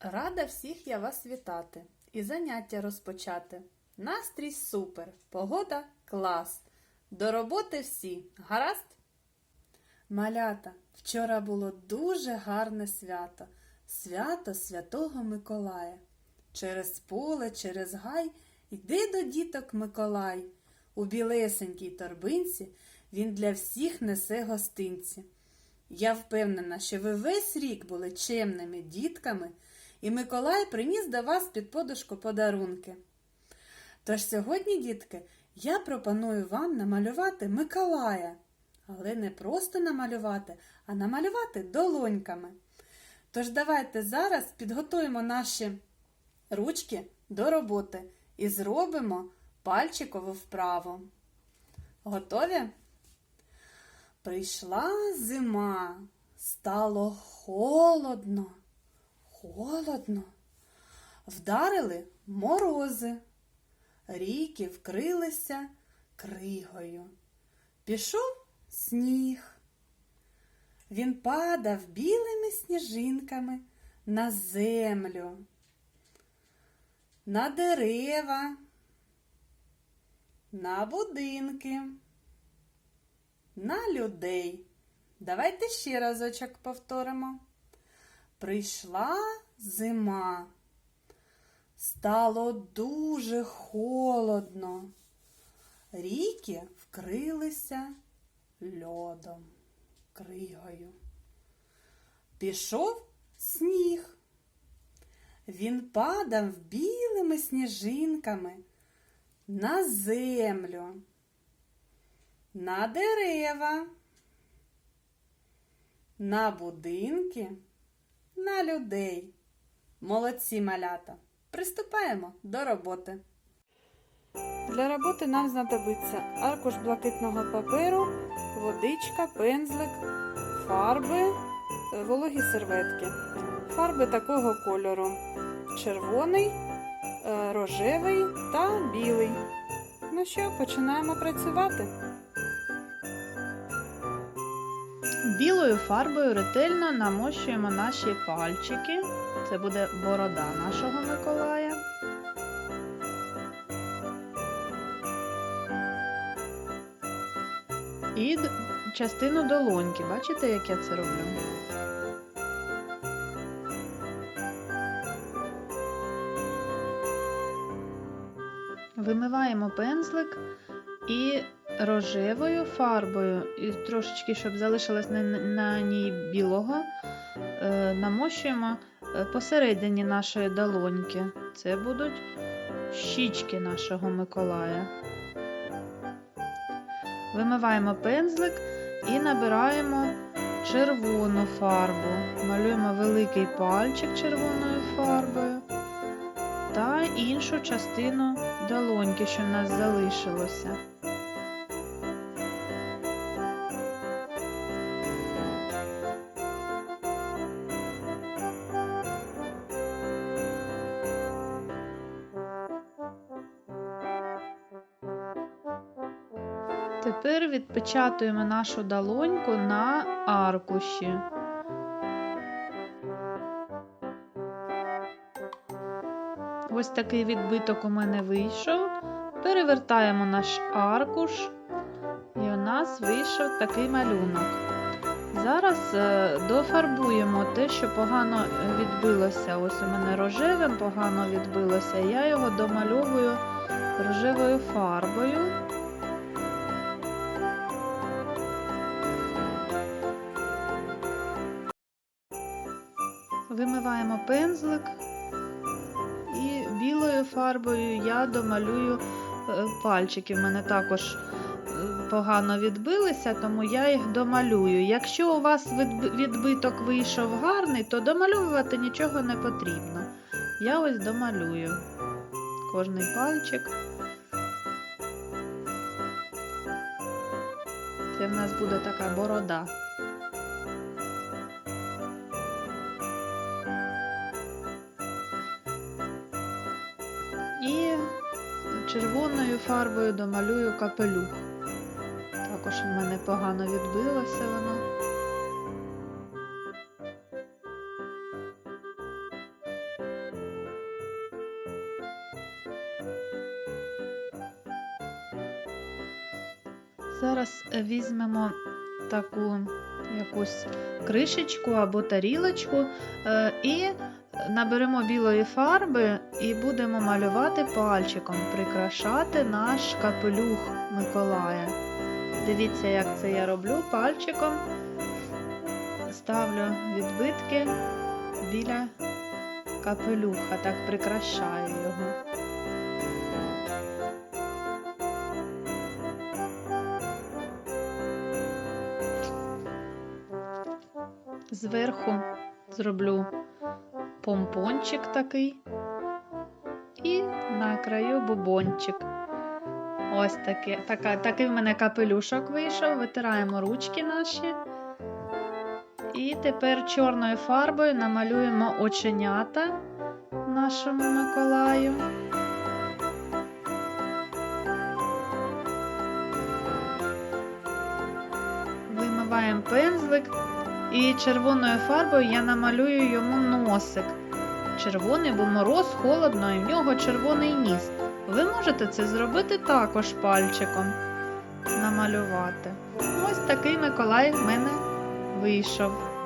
Рада всіх я вас вітати і заняття розпочати. Настрій супер, погода клас. До роботи всі, гаразд? Малята, вчора було дуже гарне свято. Свято Святого Миколая. Через поле, через гай йди до діток Миколай. У білесенькій торбинці він для всіх несе гостинці. Я впевнена, що ви весь рік були чемними дітками, і Миколай приніс до вас під подушку подарунки. Тож сьогодні, дітки, я пропоную вам намалювати Миколая, але не просто намалювати, а намалювати долоньками. Тож давайте зараз підготуємо наші ручки до роботи і зробимо пальчикову вправу. Готові? Прийшла зима, стало холодно, холодно. Вдарили морози, ріки вкрилися кригою. Пішов сніг. Він падав білими сніжинками на землю, на дерева, на будинки на людей. Давайте ще разочок повторимо. Прийшла зима. Стало дуже холодно. Ріки вкрилися льодом, кригою. Пішов сніг. Він падав білими сніжинками на землю на дерева, на будинки, на людей. Молодці малята. Приступаємо до роботи. Для роботи нам знадобиться аркуш блакитного паперу, водичка, пензлик, фарби, е, вологі серветки. Фарби такого кольору: червоний, е, рожевий та білий. Ну що, починаємо працювати. Білою фарбою ретельно намощуємо наші пальчики. Це буде борода нашого Миколая. І частину долоньки. Бачите, як я це роблю? Вимиваємо пензлик і рожевою фарбою, і трошечки, щоб залишилось на, на ній білого, е, намощуємо е, посередині нашої долоньки. Це будуть щічки нашого Миколая. Вимиваємо пензлик і набираємо червону фарбу. Малюємо великий пальчик червоною фарбою та іншу частину долоньки, що в нас залишилося. Тепер відпечатуємо нашу долоньку на аркуші. Ось такий відбиток у мене вийшов. Перевертаємо наш аркуш, і у нас вийшов такий малюнок. Зараз е, дофарбуємо те, що погано відбилося. Ось у мене рожевим погано відбилося. Я його домальовую рожевою фарбою. Вимиваємо пензлик і білою фарбою я домалюю е, пальчики. В мене також е, погано відбилися, тому я їх домалюю. Якщо у вас відбиток вийшов гарний, то домальовувати нічого не потрібно. Я ось домалюю кожний пальчик. Це в нас буде така борода. червоною фарбою домалюю капелюх. Також в мене погано відбилося воно. Зараз візьмемо таку якусь кришечку або тарілочку е, і наберемо білої фарби і будемо малювати пальчиком, прикрашати наш капелюх Миколая. Дивіться, як це я роблю пальчиком. Ставлю відбитки біля капелюха, так прикрашаю його. Зверху зроблю помпончик такий і на краю бубончик. Ось таке, така, такий в мене капелюшок вийшов. Витираємо ручки наші. І тепер чорною фарбою намалюємо оченята нашому Миколаю. Вимиваємо пензлик і червоною фарбою я намалюю йому носик. Червоний, бо мороз, холодно, і в нього червоний ніс. Ви можете це зробити також пальчиком намалювати. Ось такий Миколай в мене вийшов.